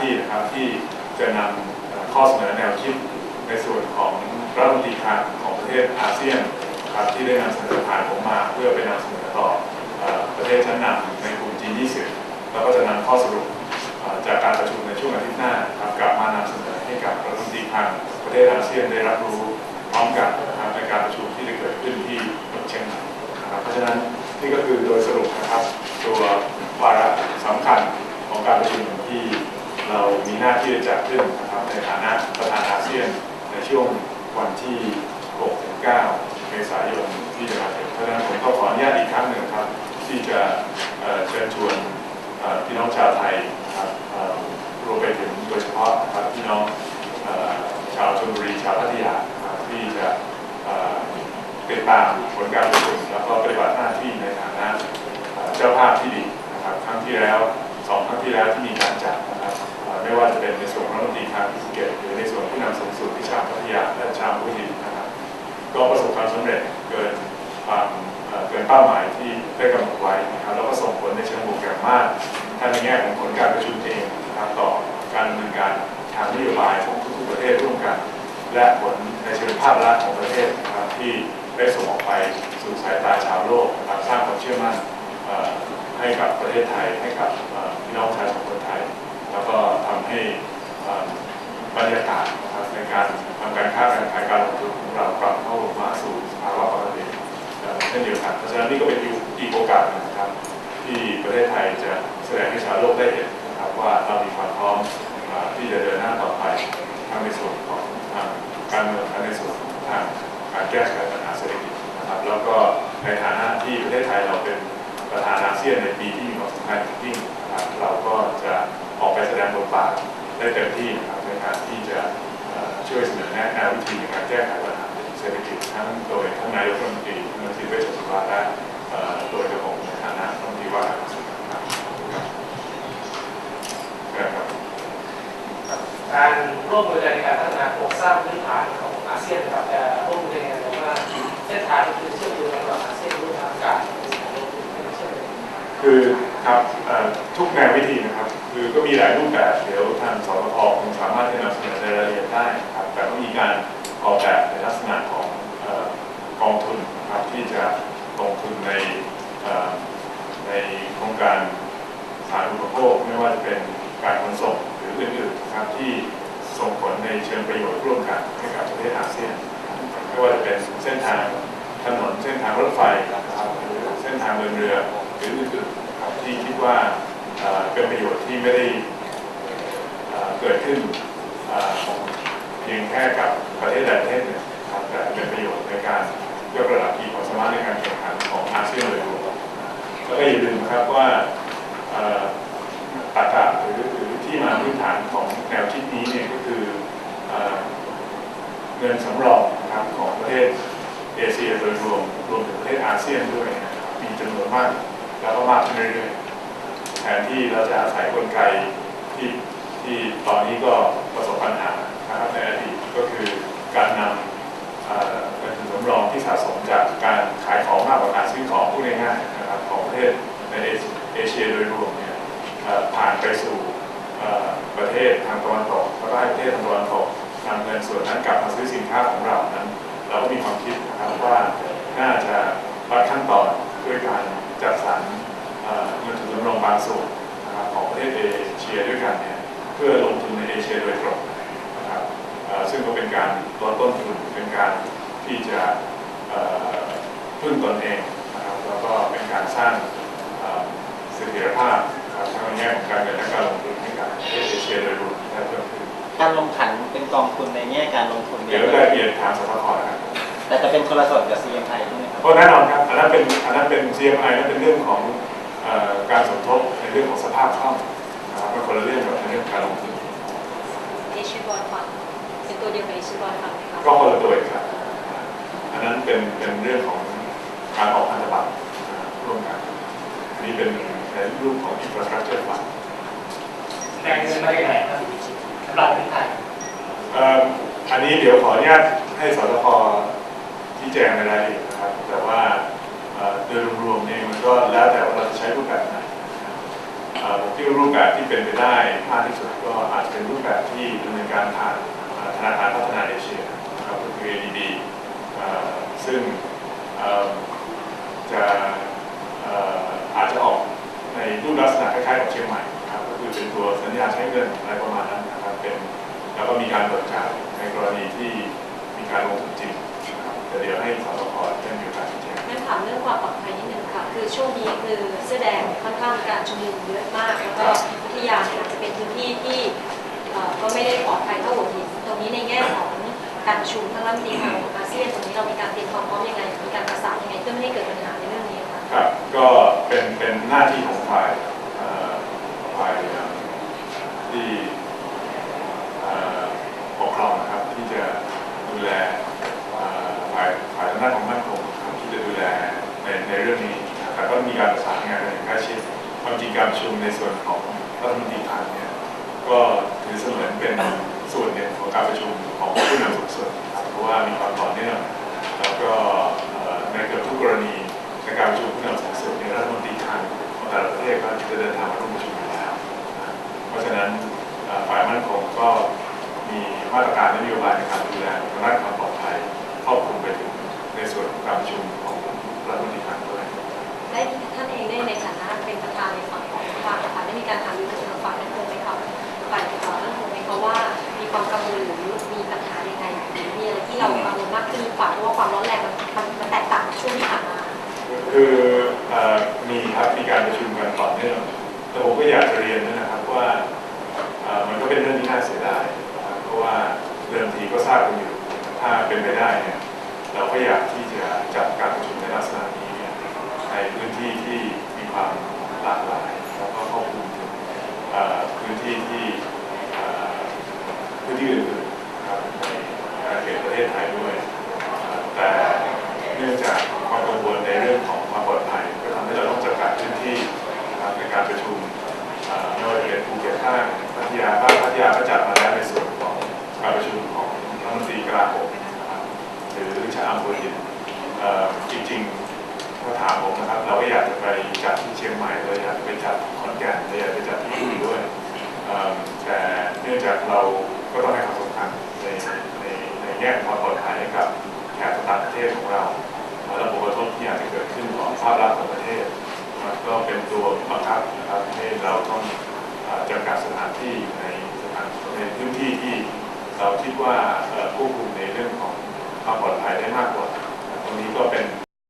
ที่นะครับที่จะนำข้อเสนอแนวคิดในส่วนของรัฐมนตรีคลังของประเทศอาเซียนครับที่ได้นำเสนอผ่านผมมาเพื่อไปนำเสนอต่อประเทศชั้นนำในกลุ่ม G20 แล้วก็จะนำข้อสรุปจากการประชุมในช่วงอาทิตย์หน้าครับกลับมานำเสนอให้กับรัฐมนตรีคลังประเทศอาเซียนได้รับรู้พร้อมกันนะครับในการประชุมที่จะเกิดขึ้นที่เชียงใหม่นะครับเพราะฉะนั้นนี่ก็คือโดยสรุปนะครับตัววาระสำคัญของการประชุมที่เรามีหน้าที่จะจัดขึ้นนะครับในฐานะประธานอาเซียนในช่วงวันที่ 6 ถึง 9 เมษายนที่จะมาถึงเพราะฉะนั้นผมก็ขออนุญาตอีกครั้งหนึ่งครับ ที่ จะเชิญชวนพี่น้องชาวไทยครับรวมไปถึงโดยเฉพาะนะครับพี่น้องชาวชลบุรีชาวพัทยาที่จะเอ่อติดตามผลการประชุมแล้วก็ปฏิบัติหน้าที่ในฐานะเจ้าภาพที่ดีนะครับครั้งที่แล้วสองครั้งที่แล้วที่มีการจัดนะครับไม่ว่าจะเป็นในส่วนของรัฐมนตรีทางพิเศษหรือในส่วนผู้นำสูงสุดที่ชาวพัทยาและชาวผู้หินนะครับก็ประสบความสำเร็จเกินความเอ่อเกินเป้าหมายที่ ได้กำหนดไว้นะครับแล้วก็ส่งผลในเชิงบวกอย่างมากทั้งในแง่ของผลการประชุมเองนะครับต่อการดำเนินการทางนโยบายของทุกๆประเทศร่วมกัน และผลในเชิงภาพลักษณ์ของประเทศนะครับที่ได้ส่งออกไปสู่สายตาชาวโลกนะครับสร้างความเชื่อมั่นเอ่อให้กับประเทศไทยให้กับเอ่อพี่น้องประชาชนคนไทย แล้วก็ทำให้อ่อบรรยากาศนะครับในการทำการค้าการขายการลงทุนของเรากลับเข้ามาสู่สภาวะปกติเอ่อเช่นเดียวกันเพราะฉะนั้นนี่ก็เป็นอีกโอกาสหนึ่งนะครับ ที่ ประเทศไทยจะแสดงให้ชาวโลกได้เห็นนะครับว่าเรามีความพร้อมที่จะเดินหน้าต่อไปทั้งในส่วนของทางการเมืองทั้งในส่วนของทางการแก้ไขปัญหาเศรษฐกิจนะครับแล้วก็ในฐานะที่ประเทศไทยเราเป็นประธานอาเซียนในปีที่มีความสำคัญยิ่งนะครับเราก็จะออกไปแสดงบทบาทได้เต็มที่นะครับในการที่จะช่วยเสนอแนะแนววิธีในการแก้ไขปัญหาเศรษฐกิจทั้งโดยท่านนายกรัฐมนตรีท่านรัฐมนตรีเวชสุวาและโดยกระผมในฐานะรัฐมนตรีว่าการกระทรวงการคลังครับครับ กา ร่วมมือกันในการพัฒนาโครงสร้างพื้นฐานของอาเซียนครับจะร่วมมือกันยังไงเพราะว่าเส้นทางคือเชื่อมโยงระหว่างอาเซียนร่วมทางการคือครับทุกแนววิธีนะครับ คือก็มีหลายรูปแบบเดี๋ยวทางสปพคงสามารถที่จะนำเสนอในรายละเอียดได้ครับแต่ก็มีการออกแบบในลักษณะของกองทุนนะครับที่จะลงทุนใน รือ หรืออื่นๆครับที่คิดว่าเป็นประโยชน์ที่ไม่ได้เกิดขึ้นเอ่อเพียงแค่กับประเทศใดประเทศหนึ่งนะครับแต่เป็นประโยชน์ในการยกระดับขีดความสามารถในการแข่งขันของอาเซียนโดยรวมแล้วก็อย่าลืมนะครับว่าอ่อตรรกะหรือหรือที่มาพื้นฐานของแนวคิดนี้เนี่ยก็คือเอ่อเงินสำรองนะครับของประเทศเอเชียโดยรวมรวมถึงประเทศอาเซียนด้วยนะ มีจำนวนมาก แล้วก็มากขึ้นเรื่อยๆแทนที่เราจะอาศัยกลไกที่ที่ตอนนี้ก็ประสบปัญหานะครับในอดีตก็คือการนำเอ่อเงินทุนสำรองที่สะสมจากการขายของมากกว่าการซื้อของพูดง่ายๆนะครับของประเทศางส่วนนะครับของประเทศเอเชียด้วยกันเนี่ยเพื่อลงทุนในเอเชียโดยตรงนะครับเอ่อซึ่งก็เป็นการลดต้นทุนเป็นการที่จะเอ่อพึ่งตนเองนะครับแล้วก็เป็นการสร้างเอ่อเสถียรภาพนะครับทั้งในแง่ของการเงินและการลงทุนให้กับประเทศเอเชียโดยรวมที่ได้เพิ่มขึ้นการลงขันเป็นกองทุนในแง่การลงทุนเดี๋ยวรายละเอียดทางสภานะครับแต่จะเป็นคนละส่วนกับ CMI ใช่ไหมครับเพราะแน่นอนครับอันนั้นเป็นอันนั้นเป็น CMI นั่นเป็นเรื่องของเอ่อ การสมทบในเรื่องของสภาพคล่องนะครับเป็นคนละเรื่องกับในเรื่องการลงทุนเอชิบอลฟังเป็นตัวเดียวกับเอชิบอลฟังไหมคะก็คนละตัวอีกครับอันนั้นเป็นเป็นเรื่องของการออกพันธบัตรร่วมกันอันนี้เป็นในรูปของ infrastructure fund แรงเงินมาได้ไหนครับสำหรับประเทศไทยเอ่ออันนี้เดี๋ยวขออนุญาตให้สตพชี้แจงในรายละเอียดนะครับ แต่ว่าเอ่อโดยรวมๆเนี่ยมันก็แล้วแต่ ด้ว่ารูปแบบที่เป็นไปได้มากที่สุดก็อาจจะเป็นรูปแบบที่ดำเนินการผ่านธนาคารพัฒนาเอเชียนะครับก็คือ ADB ซึ่งจะ ช่วงนี้คือเสื้อแดงค่อนข้างการชุมนุมเยอะมาก แล้วก็พัทยาอาจจะเป็นพื้นที่ที่ก็ไม่ได้ปลอดภัยเท่าหัวหินตรงนี้ในแง่ของการประชุมทั้งรัฐมนตรีของอาเซียนตรงนี้เรามีการเตรียมความพร้อมยังไงมีการประสานยังไงเพื่อไม่ให้เกิดปัญหาในเรื่องนี้คะครับก็เป็นเป็นหน้าที่ของฝ่ายเอ่อฝ่ายที่เอ่อปกครองนะครับที่จะดูแลเอ่อฝ่ายฝ่ายทางด้านของมั่นคงครับที่จะดูแลในในเรื่องนี้นะครับแต่ ก็มีการประสานงานกันอย่างใกล้ชิดความจริงการประชุมในส่วนของรัฐมนตรีคลังเนี่ยก็ถือเสมือนเป็นส่วนหนึ่งของการประชุมของผู้นำสูงสุดครับเพราะว่ามีความต่อเนื่องแล้วก็เอ่อในเกือบทุกกรณี คืออมีครับมีการประชุมกันต่อเนื่องแต่ผมก็อยากจะเรียนด้วยนะครับว่ามันก็เป็นเรื่องที่น่าเสียดายเพราะว่าเดิมทีก็ทราบกันอยู่ถ้าเป็นไปได้เนี่ยเราก็อยากที่จะจัดการประชุมในลักษณะนี้ในพื้นที่ที่มีความหลากหลายแล้วก็ครอบคลุมถึงเอ่อพื้นที่ที่เอ่อพื้นที่อื่นๆนะครับในอาณาเขตประเทศไทยด้วยเอ่อแต่ เนื่องจากความกังวลในเรื่องของความปลอดภัยก็ทำให้เราต้องจำกัดพื้นที่นะครับในการประชุมเอ่อไม่ว่าจะเป็นภูเก็ตห้างพัทยาบ้านพัทยาก็จัดมาแล้วในส่วนของการประชุมของรัฐมนตรีกลาโหมนะครับ หรื